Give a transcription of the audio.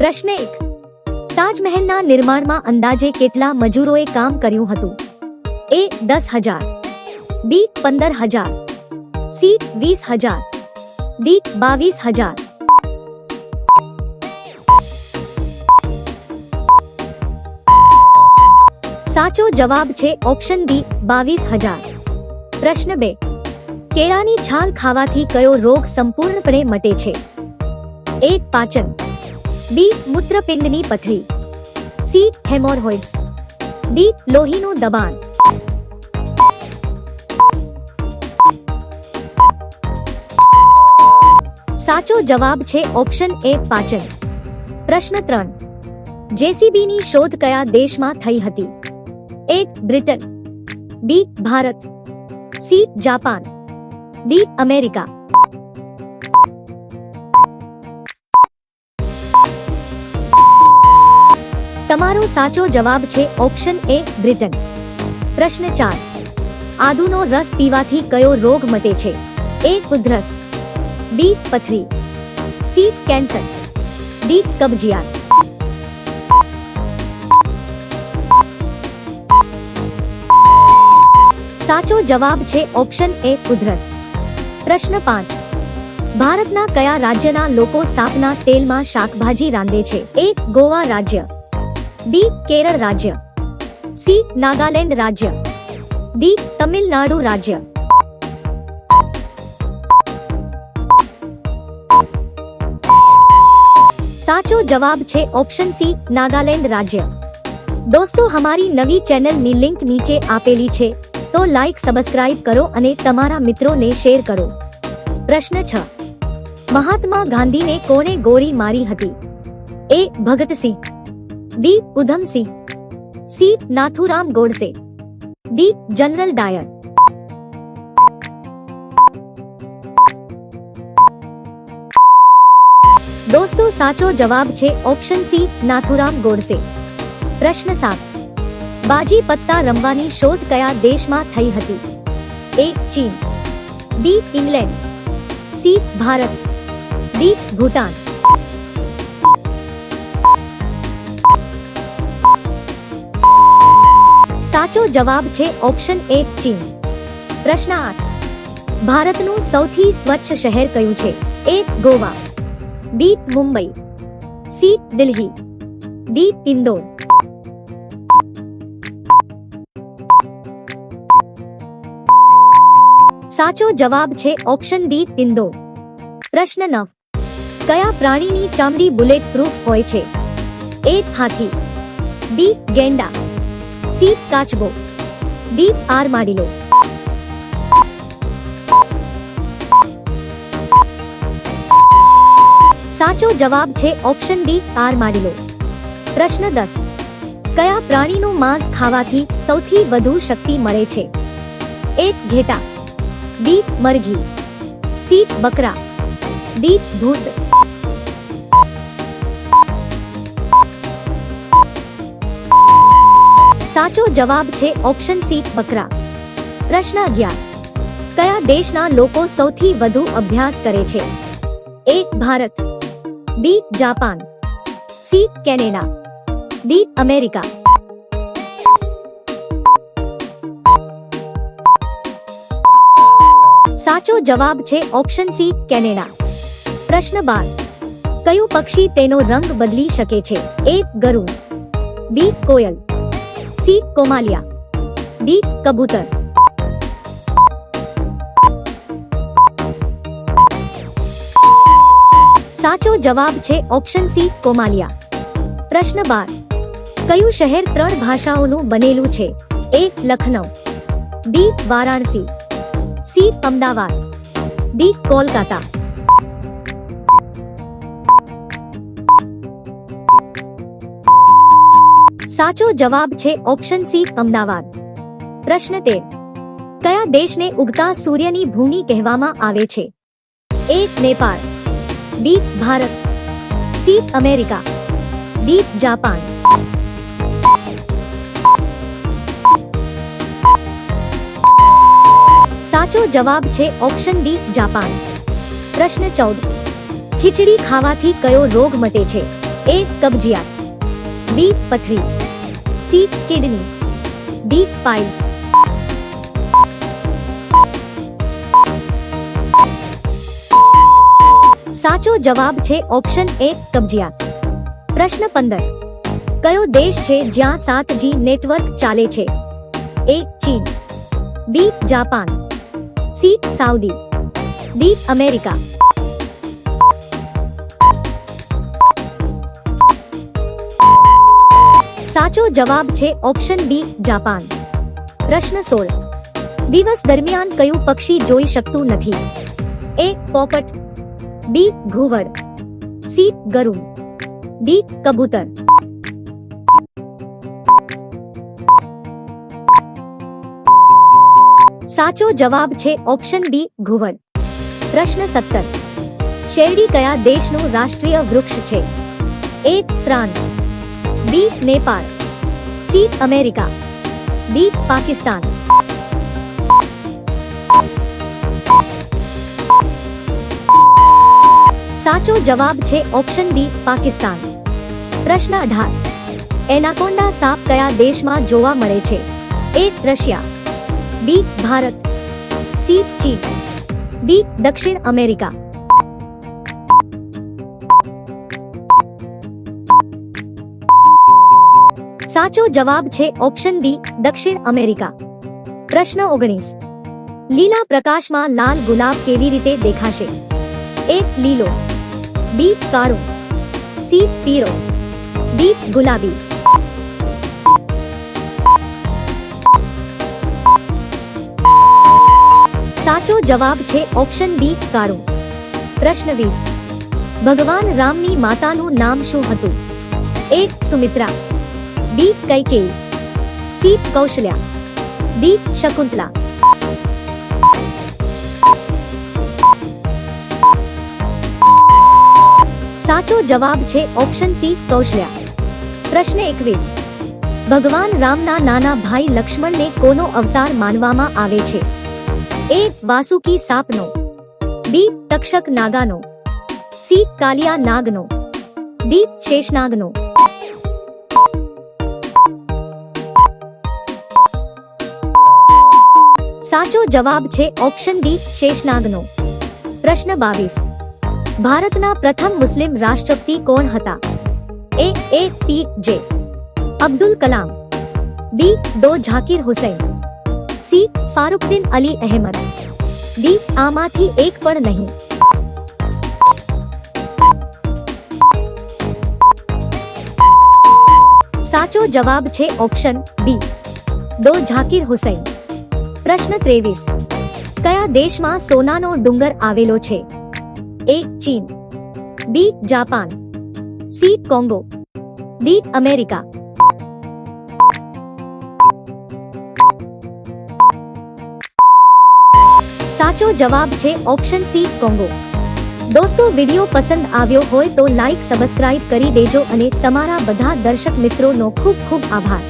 प्रश्न 1 ताजमहल ના નિર્માણ માં અંદાજે કેટલા મજૂરો એ કામ કર્યું હતું A 10000 B 15000 C 20000 D 22000 સાચો જવાબ છે ઓપ્શન D 22000 પ્રશ્ન 2 કેળા ની છાલ ખાવાથી કયો રોગ સંપૂર્ણપણે મટે છે A પાચન બી મૂત્રપિંડની પથરી સી હેમોરહોઇડ્સ ડી લોહીનું દબાણ સાચો જવાબ છે ઓપ્શન એ પાચન પ્રશ્ન ત્રણ જેસીબીની શોધ કયા દેશમાં થઈ હતી A Britain B Bharat C Japan D America તમારો સાચો જવાબ છે ઓપ્શન A બ્રિટન પ્રશ્ન 4 આદુનો રસ પીવાથી કયો રોગ મટે છે A ઉધરસ B પથરી C કેન્સર D કબજિયાત સાચો જવાબ છે ઓપ્શન A ઉધરસ પ્રશ્ન 5 ભારતના કયા રાજ્યના લોકો સાપના તેલમાં શાકભાજી રાંડે છે A ગોવા રાજ્ય डी केरल राज्य सी नागालैंड राज्य डी तमिलनाडु राज्य साचो जवाब छे ऑप्शन सी नागालैंड राज्य दोस्तों हमारी नवी चैनल नी लिंक नीचे आपेली छे तो लाइक सब्सक्राइब करो अने तमारा मित्रों ने शेयर करो प्रश्न छ महात्मा गांधी ने कोने गोरी मारी हती A Bhagat Singh D Udham Singh C Nathuram Godse D general Dyer दोस्तों साचो जवाब छे ऑप्शन सी नाथुराम गोडसे प्रश्न सात बाजी पत्ता रमवा शोध कया देश मा थी हती ए चीन B England C Bharat D Bhutan સાચો જવાબ છે ઓપ્શન એક ચીન પ્રશ્ન આઠ ભારતનું સૌથી સ્વચ્છ શહેર કયું છે A Goa B Mumbai C Delhi D Indore સાચો જવાબ છે ઓપ્શન ડી ઇન્દોર પ્રશ્ન નવ કયા પ્રાણીની ચામડી બુલેટ પ્રૂફ હોય છે એ હાથી બી ગેંડા ಸೀಟ್ ಕಾಚ್ಬೋ ಡೀಪ್ ಆರ್ ಮಾಡಿಲು સાચો જવાબ છે ઓપ્શન ડી આર માડી લો પ્રશ્ન દસ કયા પ્રાણીનું માંસ ખાવાથી સૌથી વધુ શક્તિ મળે છે એક ઘેટા બી મરઘી સી બકરા ડી ધૂત સાચો જવાબ છે ઓપ્શન C બકરા પ્રશ્ન 11 કયા દેશના લોકો સૌથી વધુ અભ્યાસ કરે છે A Bharat B Japan C Canada D America સાચો જવાબ છે ઓપ્શન C કેનેડા પ્રશ્ન 12 કયો પક્ષી તેનો રંગ બદલી શકે છે A Garuda B Koyal C कोमालिया D कबूतर साचो जवाब छे ऑप्शन सी कोमालिया प्रश्न 12 કયું શહેર ત્રણ ભાષાઓનું બનેલું છે A Lucknow B Varanasi C કમદાવત D Kolkata સાચો જવાબ છે ઓપ્શન C કમવાદ પ્રશ્ન 3 કયા દેશને ઉગતા સૂર્યની ભૂમિ કહેવામાં આવે છે A Nepal B Bharat C America D Japan સાચો જવાબ છે ઓપ્શન D જાપાન પ્રશ્ન 14 ખીચડી ખાવાથી કયો રોગ મટે છે A કબજિયાત B પથરી सी किडनी डी पाइल्स साचो जवाब छे ऑप्शन ए कब्जिया प्रश्न पंदर कयो देश छे जहाँ सात जी नेटवर्क चाले छे ए चीन B Japan C Saudi D America साचो जवाब छे ऑप्शन बी जापान प्रश्न 16 दिवस दरमियान कयु पक्षी जोई શકતુ નથી એ પોપટ બી ઘુવડ સી ગરુડ ડી કબૂતર સાચો જવાબ છે ઓપ્શન બી ઘુવડ પ્રશ્ન 17 શેરડી કયા દેશનો રાષ્ટ્રીય વૃક્ષ છે A France B Nepal C America D Pakistan સાચો જવાબ છે ઓપ્શન ડી પાકિસ્તાન પ્રશ્ન અઢાર એનાકોન્ડા સાપ કયા દેશમાં જોવા મળે છે A Russia B Bharat C ચીન ડી દક્ષિણ અમેરિકા સાચો જવાબ છે ઓપ્શન ડી દક્ષિણ અમેરિકા પ્રશ્ન ઓગણીસ લીલા પ્રકાશમાં લાલ ગુલાબ કેવી રીતે દેખાશે એ લીલો બી કાળો સી પીળો ડી ગુલાબી સાચો જવાબ છે ઓપ્શન બી કાળો પ્રશ્ન વીસ ભગવાન રામની માતાનું નામ શું હતું એક Sumitra D Kaikeyi C Kaushalya D Shakuntala સાચો જવાબ છે ઓપ્શન સી કૌશલ્યા પ્રશ્ન એકવીસ ભગવાન રામના નાના ભાઈ લક્ષ્મણને કોનો અવતાર માનવામાં આવે છે એ વાસુકી સાપનો બી તક્ષક નાગાનો સી કાલિયા નાગનો ડી શેષનાગનો साचो जवाब छे ऑप्शन डी शेषनाग नो प्रश्न बावीस भारत ना प्रथम मुस्लिम राष्ट्रपति कौन अब्दुल कलाम बी दो झाकिर हुसैन सी फारुकदीन अली अहमद डी आमाथी एक पर नहीं साचो जवाब छे ऑप्शन बी दो झाकिर हुसैन પ્રશ્ન ત્રેવીસ કયા દેશમાં સોનાનો ડુંગર આવેલો છે એ ચીન B Japan C Congo D America સાચો જવાબ છે ઓપ્શન સી કોંગો દોસ્તો વિડીયો પસંદ આવ્યો હોય તો લાઈક સબસ્ક્રાઇબ કરી દેજો અને તમારા બધા દર્શક મિત્રોનો ખૂબ ખૂબ આભાર